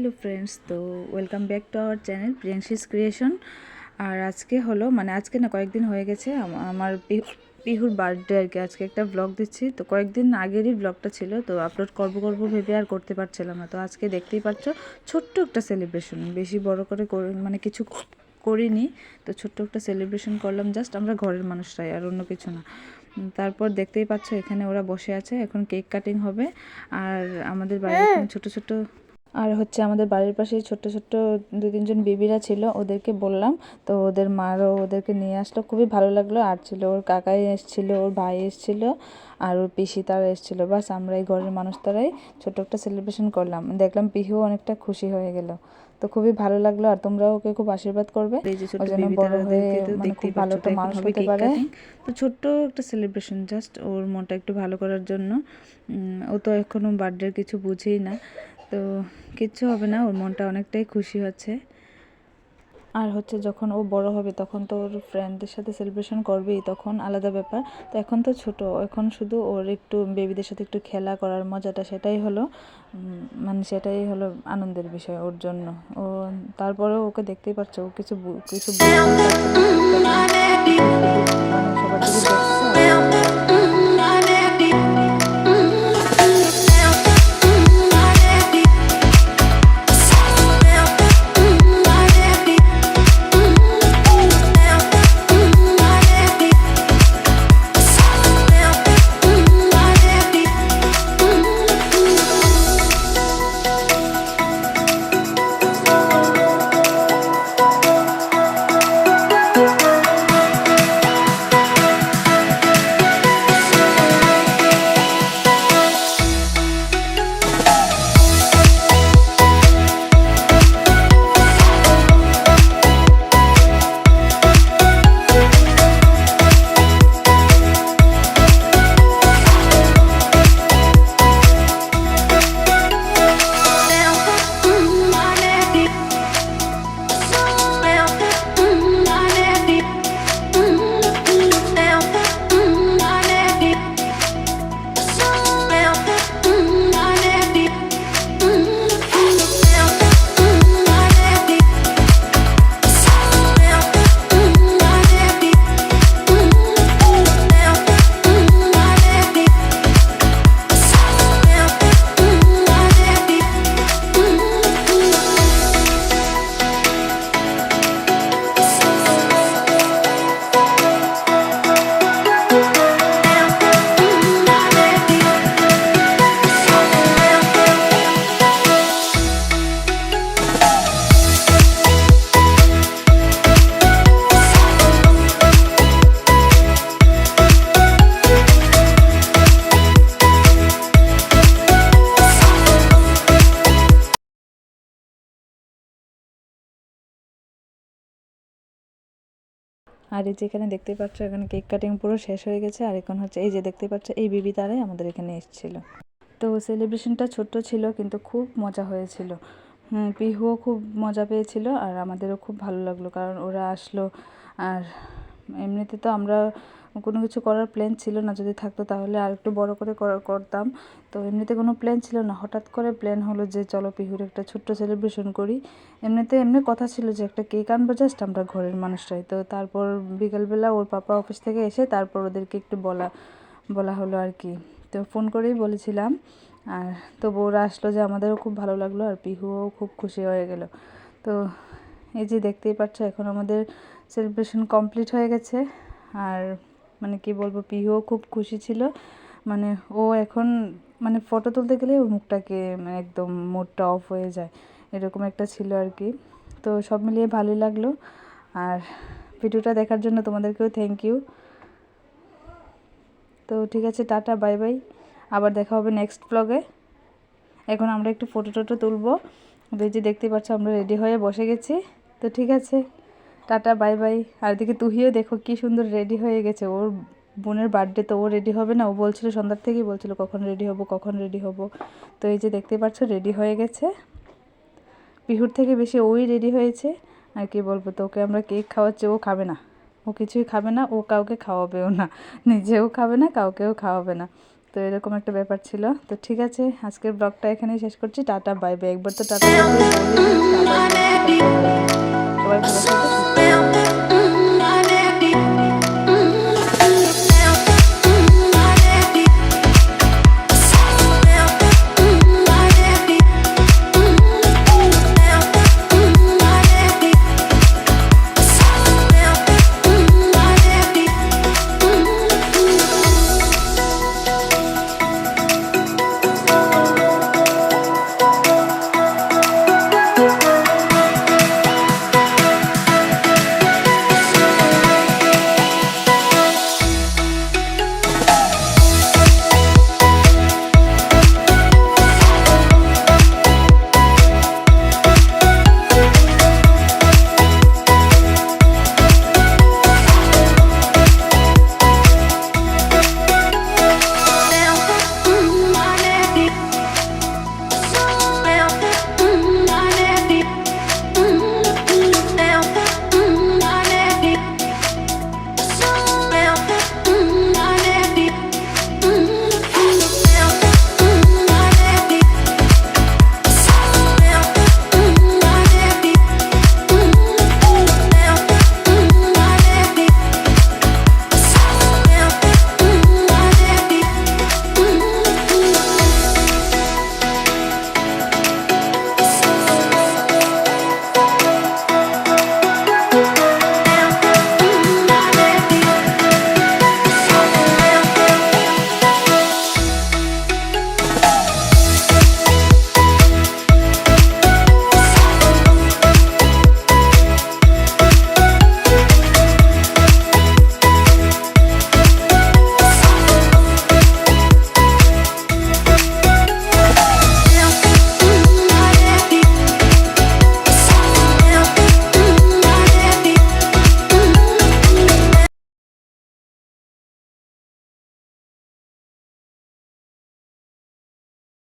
Hello friends তো welcome back to our channel Priyanshi's creation. আর আজকে হলো মানে আজকে না কয়েকদিন হয়ে গেছে আমার পিহু- পিহুর বার্থডে আর কি আজকে একটা ব্লগ দিচ্ছি। তো কয়েকদিন আগেরই ব্লগটা ছিল তো আপলোড করব করব ভেবে আর করতে পারছিলাম না। তো আজকে দেখতেই পাচ্ছ ছোট্ট একটা সেলিব্রেশন বেশি বড় করে করে- মানে কিছু করিনি। তো ছোট্ট একটা সেলিব্রেশন করলাম জাস্ট আমরা ঘরের মানুষরাই আর অন্য কিছু না। তারপর দেখতেই পাচ্ছ এখানে ওরা বসে আছে এখন কেক কাটিং হবে। আর আমাদের বাড়ির ছোট ছোট আর হচ্ছে আমাদের বাড়ির পাশে ছোট্ট ছোট্ট দু তিনজন বেবিরা ছিল ওদেরকে বললাম। তো ওদের মারও ওদেরকে নিয়ে আসলো খুবই ভালো লাগল। আর ছিল ওর কাকাই এসেছিল ওর ভাই এসেছিল আর ওর পিসি তারা এসেছিল। বাস আমরা এই ঘরের মানুষ তারাই ছোট একটা সেলিব্রেশন করলাম। দেখলাম পিহু অনেকটা খুশি হয়ে গেল। তো খুবই ভালো লাগল আর তোমরাও ওকে খুব আশীর্বাদ করবে। ও যেন বড় হয়ে তো মানে খুব ভালো একটা মানুষ হতে পারে। তো ছোট্ট একটা সেলিব্রেশন জাস্ট ওর মনটা একটু ভালো করার জন্য। ও তো এখনও বার্থডের কিছু বুঝেই না। তো কিচ্ছু হবে না ওর মনটা অনেকটাই খুশি হচ্ছে আর হচ্ছে যখন ও বড় হবে তখন তো ওর ফ্রেন্ডদের সাথে সেলিব্রেশন করবেই তখন আলাদা ব্যাপার তো এখন তো ছোট এখন শুধু ওর একটু বেবিদের সাথে একটু খেলা করার মজাটা সেটাই হলো মানে সেটাই হলো আনন্দের বিষয় ওর জন্য ও তারপরেও ওকে দেখতেই পাচ্ছ ও কিছু কিছু আর এই যে এখানে দেখতে পাচ্ছ, এখানে কেক কাটিং পুরো শেষ হয়ে গেছে। আর এখন হচ্ছে এই যে দেখতে পাচ্ছ, এই বিবি তারাই আমাদের এখানে এসেছিল। তো সেলিব্রেশনটা ছোট্ট ছিল, কিন্তু খুব মজা হয়েছিল। পিহুও খুব মজা পেয়েছিল আর আমাদেরও খুব ভালো লাগল, কারণ ওরা আসলো আর এমনিতে তো আমরা কোনো কিছু করার প্ল্যান ছিল না, যদি থাকতো তাহলে আর একটু বড় করে করতাম। তো এমনিতে কোনো প্ল্যান ছিল না। হঠাৎ করে প্ল্যান হলো যে চলো পিহুর একটা ছোট্ট সেলিব্রেশন করি। এমনিতে এমনি কথা ছিল যে একটা কেক আনব জাস্ট আমরা ঘরের মানুষরাই। তো তারপর বিকেলবেলা ওর পাপা অফিস থেকে এসে তারপর ওদেরকে একটু বলা বলা হলো আর কি। তো ফোন করেই বলেছিলাম। আর তো বউরা আসলো যে আমাদেরও খুব ভালো লাগল আর পিহুও খুব খুশি হয়ে গেল। তো এই যে দেখতেই পাচ্ছ এখন আমাদের সেলিব্রেশন কমপ্লিট হয়ে গেছে। আর মানে কি বলব পিহুও খুব খুশি ছিল। মানে ও এখন মানে ফটো তুলতে গেলে ওর মুখটাকে মানে একদম মুডটা অফ হয়ে যায়। এরকম একটা ছিল আর কি। তো সব মিলিয়ে ভালোই লাগল। আর ভিডিওটা দেখার জন্য তোমাদেরকেও থ্যাংক ইউ তো ঠিক আছে, টাটা বাই বাই আবার দেখা হবে নেক্সট ব্লগে এখন আমরা একটু ফটো টটো তুলবো যে দেখতে পাচ্ছ আমরা রেডি হয়ে বসে গেছি। তো ঠিক আছে, টাটা, বাই বাই। আর এদিকে তুহিও দেখো কি সুন্দর রেডি হয়ে গেছে। ওর বোনের বার্থডে তো ও রেডি হবে না। ও বলছিল সন্ধ্যার থেকেই বলছিল কখন রেডি হব, কখন রেডি হব। তো এই যে দেখতে পাচ্ছ রেডি হয়ে গেছে। পিহুর থেকে বেশি ওই রেডি হয়েছে। আর কি বলব তো ওকে আমরা কেক খাওয়াচ্ছি, ও খাবে না। ও কিছুই খাবে না, ও কাউকে খাওয়াবেও না। নিজেও খাবে না, কাউকেও খাওয়াবে না। তো এরকম একটা ব্যাপার ছিল। তো ঠিক আছে, আজকের ব্লগটা এখানেই শেষ করছি। Tata, bye bye. একবার তো টাটা বাই বাই বলে দিয়েছি, আবার বলছি টাটা বাই বাই। সবাই ভালো থাকবে সুস্থ থাকবে।